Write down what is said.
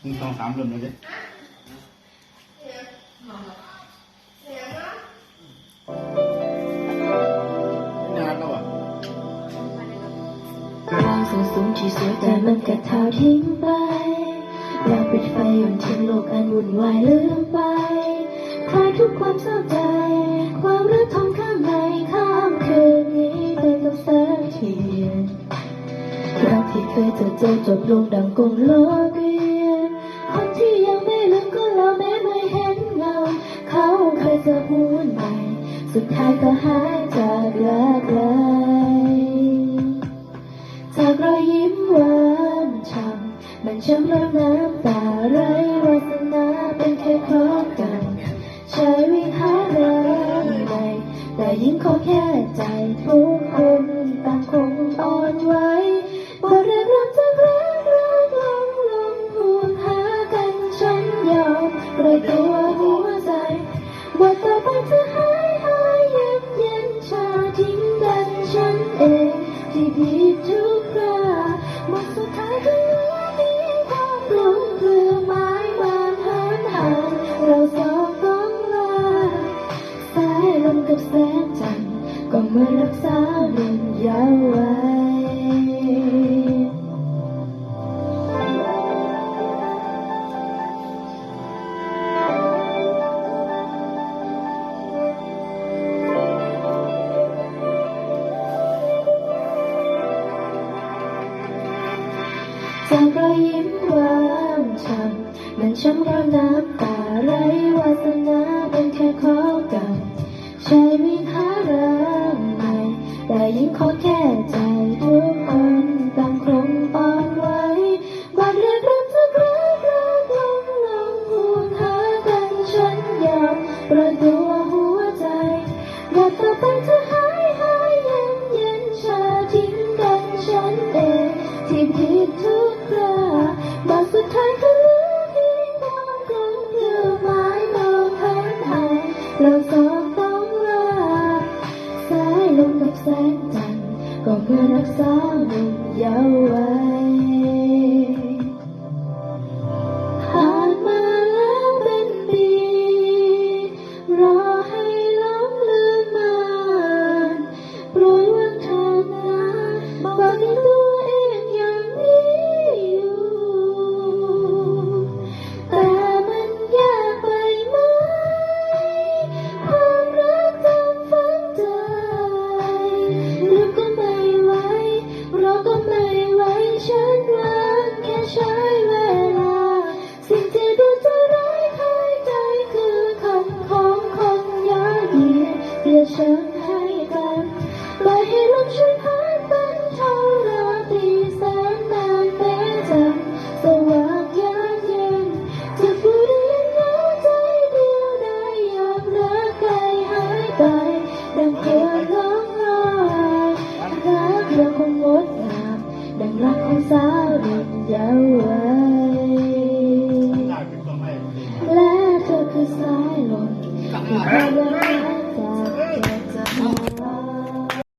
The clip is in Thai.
หนึ่งสองสามเริ่มเลยดิไม่นานแล้วอะวางสูงสูงที่สวยแต่มันก็เท่าทิ้งไปแล้วปิดไฟยนทิ้งโลกอันวุ่นวายลืมไปคลายทุกความเศร้าใจ ความรักทองข้างในข้ามคืนนี้ไปกับแสงเทียนรักที่เคยเจอเจอจบลงดังกงโลก เจอพูนใหม่ สุดท้ายก็หายจากรักเลจากรอยยิ้มหวานช่ำมันช้ำแล้วน้ำตาไรวาสนาเป็นแค่ครอบกัน ใช้วิหาเรื่องใดแต่ยิ่งขอแค่ใจทุกคนต่างคงอ่อนไหว ที่ผิดทุกคราหมดสุดท้ายก็เหลือเพียงความกลุ้มเพื่อไม้บางหันห่างเราสองต้องลาสายลมกับแสงจันทร์ก็มารักษาเรื่องยาว จากรอยยิ้มหวานช่ำมันช้ำร้อนน้ำตาไรวาสนาเป็นแค่ข้อกันใช้วิหาเรื่องใหม่แต่ยิ่งขอแค่ใจทุกคนต่างคงอ่อนไหวบาดเรียกริ่มจากรักรักลงลงห่วหากันฉันยอมปล่อยตัายเราสองต้องลาสาย ฉันให้กันปล่อยให้ลมช่วยพัดบรนเทาราตรีแสนนานแม้จะสว่างยามเย็นจะฟื้นยังหัวใจเดียวได้ยามรักไกลหายไปดังเกลือร้องไห้รักเราคงงดงามดังรักของสาวเด็กยาว์และเธอคือสายลมที่พัด